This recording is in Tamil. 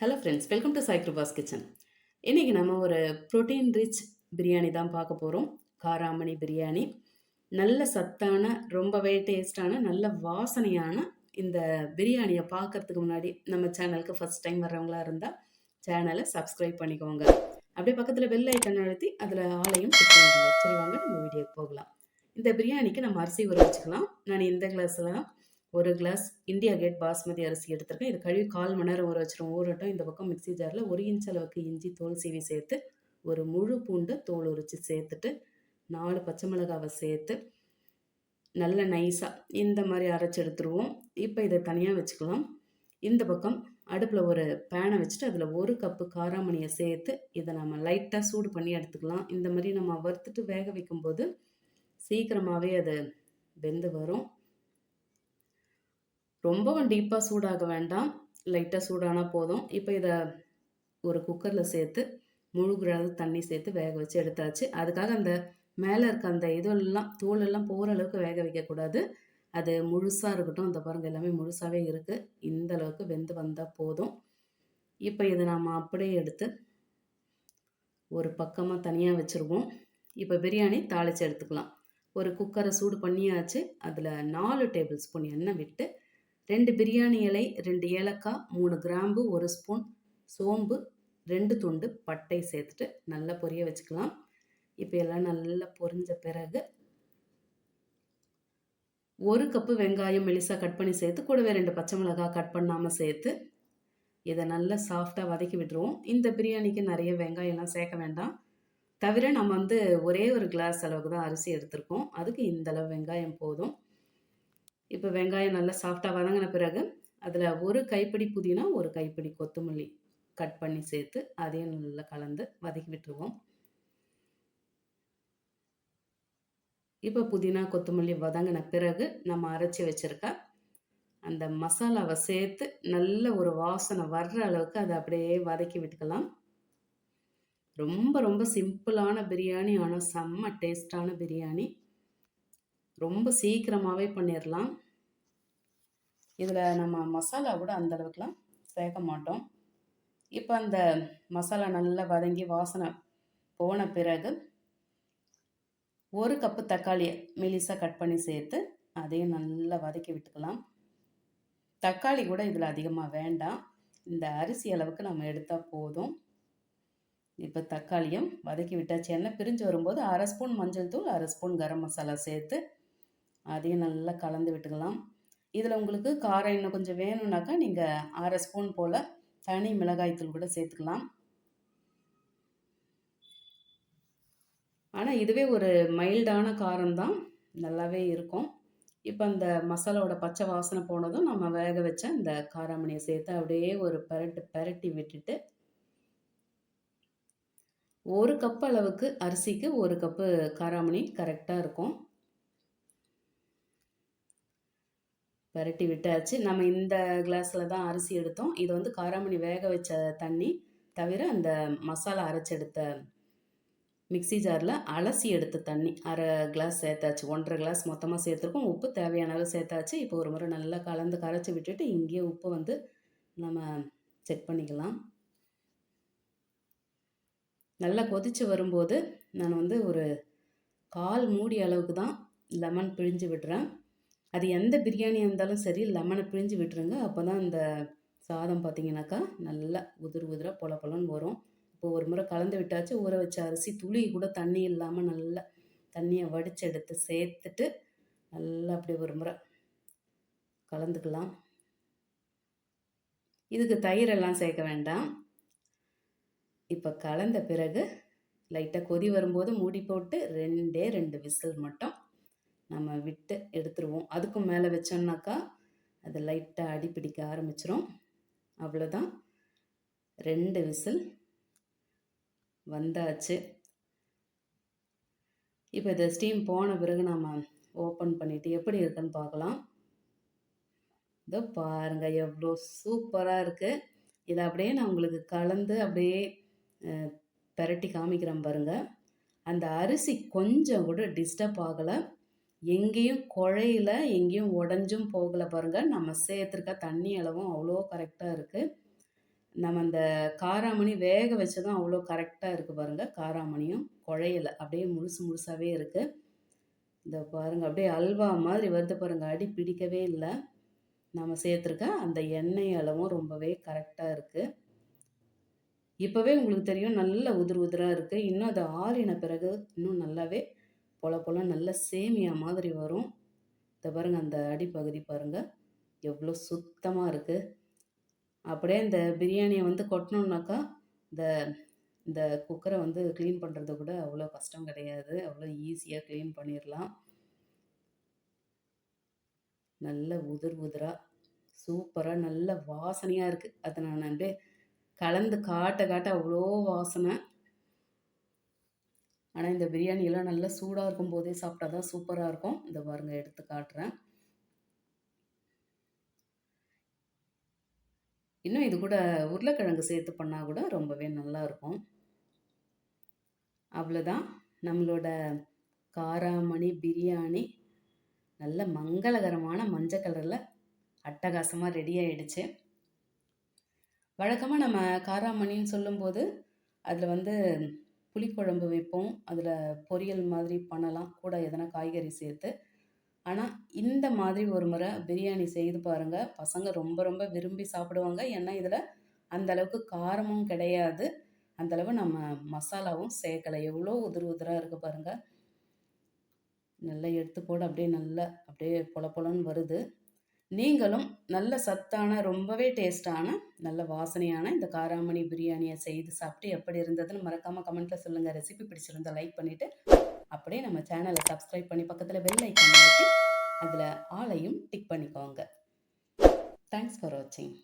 Hello friends welcome to Saikrupa's kitchen இன்றைக்கி நம்ம ஒரு ப்ரோட்டீன் ரிச் பிரியாணி தான் பார்க்க போகிறோம் காராமணி பிரியாணி நல்ல சத்தான ரொம்பவே டேஸ்டான நல்ல வாசனையான இந்த பிரியாணியை பார்க்கறதுக்கு முன்னாடி நம்ம சேனலுக்கு ஃபஸ்ட் டைம் வர்றவங்களா இருந்தால் சேனலை சப்ஸ்கிரைப் பண்ணிக்கோங்க. அப்படியே பக்கத்தில் பெல் ஐக்கன் அழுத்தி அதில் ஆலையும் கிளிக் பண்ணிக்கோங்க. சரி வாங்க நம்ம வீடியோக்கு போகலாம். இந்த பிரியாணிக்கு நம்ம அரிசி ஊற வச்சுக்கலாம். நான் இந்த கிளாஸில் தான் ஒரு கிளாஸ் இந்தியா கேட் பாஸ்மதி அரிசி எடுத்திருக்கேன். இது கழுவி கால் மணி நேரம் ஊற வச்சிரும். ஊறட்டும். இந்த பக்கம் மிக்ஸி ஜாரில் ஒரு இன்ச் அளவுக்கு இஞ்சி தோல் சீவி சேர்த்து ஒரு முழு பூண்டு தோல் உரித்து சேர்த்துட்டு நாலு பச்சை மிளகாவை சேர்த்து நல்ல நைஸாக இந்த மாதிரி அரைச்சி எடுத்துருவோம். இப்போ இதை தனியாக வச்சுக்கலாம். இந்த பக்கம் அடுப்பில் ஒரு பேனை வச்சுட்டு அதில் ஒரு கப்பு காராமணியை சேர்த்து இதை நம்ம லைட்டாக சூடு பண்ணி எடுத்துக்கலாம். இந்த மாதிரி நம்ம வறுத்துட்டு வேக வைக்கும்போது சீக்கிரமாகவே அது வெந்து வரும். ரொம்பவும் டீப்பாக சூடாக வேண்டாம். லைட்டாக சூடானால் போதும். இப்போ இதை ஒரு குக்கரில் சேர்த்து முழு தண்ணி சேர்த்து வேக வச்சு எடுத்தாச்சு. அதுக்காக அந்த மேலே இருக்க அந்த இதெல்லாம் தோலெல்லாம் போகிற அளவுக்கு வேக வைக்கக்கூடாது. அது முழுசாக இருக்கட்டும். அந்த பாருங்கள் எல்லாமே முழுசாகவே இருக்குது இந்த அளவுக்கு வெந்து வந்தால் போதும். இப்போ இதை நாம் அப்படியே எடுத்து ஒரு பக்கமாக தனியாக வச்சுருவோம். இப்போ பிரியாணி தாளித்து எடுத்துக்கலாம். ஒரு குக்கரை சூடு பண்ணியாச்சு. அதில் நாலு டேபிள் ஸ்பூன் எண்ணெய் விட்டு ரெண்டு பிரியாணி இலை ரெண்டு ஏலக்காய் மூணு கிராம்பு ஒரு ஸ்பூன் சோம்பு ரெண்டு துண்டு பட்டை சேர்த்துட்டு நல்லா பொரிய வச்சுக்கலாம். இப்போ எல்லாம் நல்லா பொரிஞ்ச பிறகு ஒரு கப்பு வெங்காயம் மெலிசாக கட் பண்ணி சேர்த்து கூடவே ரெண்டு பச்சை மிளகாய் கட் பண்ணாமல் சேர்த்து இதை நல்லா சாஃப்டாக வதக்கி விட்டுருவோம். இந்த பிரியாணிக்கு நிறைய வெங்காயம்லாம் சேர்க்க வேண்டாம். தவிர நம்ம வந்து ஒரே ஒரு கிளாஸ் அளவுக்கு தான் அரிசி எடுத்திருக்கோம். அதுக்கு இந்த அளவு வெங்காயம் போதும். இப்போ வெங்காயம் நல்லா சாஃப்டாக வதங்கின பிறகு அதில் ஒரு கைப்பிடி புதினா ஒரு கைப்பிடி கொத்தமல்லி கட் பண்ணி சேர்த்து அதையும் நல்லா கலந்து வதக்கி விட்டுருவோம். இப்போ புதினா கொத்தமல்லி வதங்கின பிறகு நம்ம அரைச்சி வச்சுருக்க அந்த மசாலாவை சேர்த்து நல்ல ஒரு வாசனை வர்ற அளவுக்கு அதை அப்படியே வதக்கி விட்டுக்கலாம். ரொம்ப ரொம்ப சிம்பிளான பிரியாணி ஆனால் செம்ம டேஸ்டான பிரியாணி. ரொம்ப சீக்கிரமாகவே பண்ணிடலாம் இதில் நம்ம மசாலா கூட அந்த அளவுக்குலாம் சேர்க்க மாட்டோம். இப்போ அந்த மசாலா நல்லா வதங்கி வாசனை போன பிறகு ஒரு கப்பு தக்காளியை மெலிசாக கட் பண்ணி சேர்த்து அதையும் நல்லா வதக்கி விட்டுக்கலாம். தக்காளி கூட இதில் அதிகமாக வேண்டாம். இந்த அரிசி அளவுக்கு நம்ம எடுத்தால் போதும். இப்போ தக்காளியும் வதக்கி விட்டாச்சு. எண்ணெய் பிரிஞ்சு வரும்போது அரை ஸ்பூன் மஞ்சள் தூள் அரை ஸ்பூன் கரம் மசாலா சேர்த்து அதையும் நல்லா கலந்து விட்டுக்கலாம். இதில் உங்களுக்கு காரம் இன்னும் கொஞ்சம் வேணும்னாக்கா நீங்கள் அரை ஸ்பூன் போல் தனி மிளகாய்த்தூள் கூட சேர்த்துக்கலாம். ஆனால் இதுவே ஒரு மைல்டான காரம் தான். நல்லாவே இருக்கும். இப்போ அந்த மசாலாவோட பச்சை வாசனை போனதும் நம்ம வேக வச்ச இந்த காராமணியை சேர்த்து அப்படியே ஒரு பரட்டு பரட்டி விட்டுட்டு ஒரு கப் அளவுக்கு அரிசிக்கு ஒரு கப்பு காராமணி கரெக்டாக இருக்கும். பரட்டி விட்டாச்சு. நம்ம இந்த கிளாஸில் தான் அரிசி எடுத்தோம். இது வந்து காராமணி வேக வச்ச தண்ணி தவிர அந்த மசாலா அரைச்செடுத்த மிக்சி ஜாரில் அலசி எடுத்த தண்ணி. அரை கிளாஸ் சேர்த்தாச்சு. ஒன்றரை கிளாஸ் மொத்தமாக சேர்த்துருக்கோம். உப்பு தேவையான அளவு சேர்த்தாச்சு. இப்போ ஒரு முறை நல்லா கலந்து கரைச்சி விட்டுட்டு இங்கேயே உப்பு வந்து நம்ம செக் பண்ணிக்கலாம். நல்லா கொதித்து வரும்போது நான் வந்து ஒரு கால் மூடி அளவுக்கு தான் லெமன் பிழிஞ்சு விடுறேன். அது எந்த பிரியாணியாக இருந்தாலும் சரி லெமனை பிழிஞ்சு விட்டுருங்க. அப்போ தான் அந்த சாதம் பார்த்தீங்கன்னாக்கா நல்லா உதிர் உதிராக பொல பொலன்னு வரும். இப்போ ஒரு முறை கலந்து விட்டாச்சு ஊற வச்ச அரிசி துளி கூட தண்ணி இல்லாமல் நல்லா தண்ணியை வடித்து எடுத்து சேர்த்துட்டு நல்லா அப்படி ஒரு முறை கலந்துக்கலாம். இதுக்கு தயிரெல்லாம் சேர்க்க வேண்டாம். இப்போ கலந்த பிறகு லைட்டாக கொதி வரும்போது மூடி போட்டு ரெண்டே ரெண்டு விசில் மட்டும் நம்ம விட்டு எடுத்து மேலே வச்சோம்னாக்கா அது லைட்டாக அடி பிடிக்க ஆரம்பிச்சிரும். அவ்வளோதான் ரெண்டு விசில் வந்தாச்சு. இப்போ இதை ஸ்டீம் போன பிறகு நாம் ஓப்பன் பண்ணிவிட்டு எப்படி இருக்குன்னு பார்க்கலாம். இதோ பாருங்கள் எவ்வளோ சூப்பராக இருக்குது இதை அப்படியே நான் உங்களுக்கு கலந்து அப்படியே பெரட்டி காமிக்கிறேன் பாருங்கள் அந்த அரிசி கொஞ்சம் கூட டிஸ்டர்ப் ஆகலை. எங்கேயும் குழையில எங்கேயும் உடஞ்சும் போகலை பாருங்கள் நம்ம சேர்த்துருக்க தண்ணி அளவும் அவ்வளோ கரெக்டாக இருக்குது நம்ம அந்த காராமணி வேக வச்சதும் அவ்வளோ கரெக்டாக இருக்கு பாருங்கள் காராமணியும் குழையில அப்படியே முழுசு முழுசாகவே இருக்குது இந்த பாருங்க அப்படியே அல்வா மாதிரி வருது பாருங்கள் அடி பிடிக்கவே இல்லை. நம்ம சேர்த்துருக்க அந்த எண்ணெய் அளவும் ரொம்பவே கரெக்டாக இருக்குது இப்போவே உங்களுக்கு தெரியும் நல்ல உதிர் உதிராக இருக்குது இன்னும் அது ஆறின பிறகு இன்னும் நல்லாவே பொல பொல நல்ல சேமியா மாதிரி வரும். இதை பாருங்கள் அந்த அடிப்பகுதி பாருங்கள் எவ்வளோ சுத்தமாக இருக்குது அப்படியே இந்த பிரியாணியை வந்து கொட்டணுன்னாக்கா இந்த இந்த குக்கரை வந்து க்ளீன் பண்ணுறது கூட அவ்வளோ கஷ்டம் கிடையாது. அவ்வளோ ஈஸியாக க்ளீன் பண்ணிடலாம் நல்ல உதிர் உதிராக சூப்பராக நல்ல வாசனையாக இருக்குது அதை நான் அப்படியே கலந்து காட்ட காட்ட அவ்வளோ வாசனை. ஆனால் இந்த பிரியாணியெல்லாம் நல்லா சூடாக இருக்கும் போதே சாப்பிட்டா தான் சூப்பராக இருக்கும். இந்த பாருங்க எடுத்து காட்டுறேன். இன்னும் இது கூட உருளைக்கிழங்கு சேர்த்து பண்ணால் கூட ரொம்பவே நல்லாயிருக்கும் அவ்வளோதான். நம்மளோட காராமணி பிரியாணி நல்ல மங்களகரமான மஞ்சள் கலரில் அட்டகாசமாக ரெடி ஆகிடுச்சு வழக்கமாக நம்ம காராமணின்னு சொல்லும்போது, அதில் வந்து புளிக்குழம்பு வைப்போம். அதில் பொரியல் மாதிரி பண்ணலாம். கூட எதனா காய்கறி சேர்த்து. ஆனால் இந்த மாதிரி ஒரு முறை பிரியாணி செய்து பாருங்கள் பசங்க ரொம்ப ரொம்ப விரும்பி சாப்பிடுவாங்க. ஏன்னா, இதில் அந்த அளவுக்கு காரமும் கிடையாது. அந்தளவு நம்ம மசாலாவும் சேர்க்கலை எவ்வளோ உதிர் உதிராக இருக்குது பாருங்கள் நல்லா எடுத்து போட அப்படியே நல்லா அப்படியே பொல பொலன்னு வருது. நீங்களும் நல்ல சத்தான, ரொம்பவே டேஸ்ட்டான, நல்ல வாசனையான இந்த காராமணி பிரியாணியை செய்து சாப்பிட்டு எப்படி இருந்ததுன்னு மறக்காமல் கமெண்ட்டில் சொல்லுங்கள் ரெசிபி பிடிச்சிருந்தா லைக் பண்ணிவிட்டு அப்படியே நம்ம சேனலை சப்ஸ்கிரைப் பண்ணி பக்கத்தில் பெல் ஐகான் அதில் ஆளையும் டிக் பண்ணிக்கோங்க. தேங்க்ஸ் ஃபார் வாட்சிங்.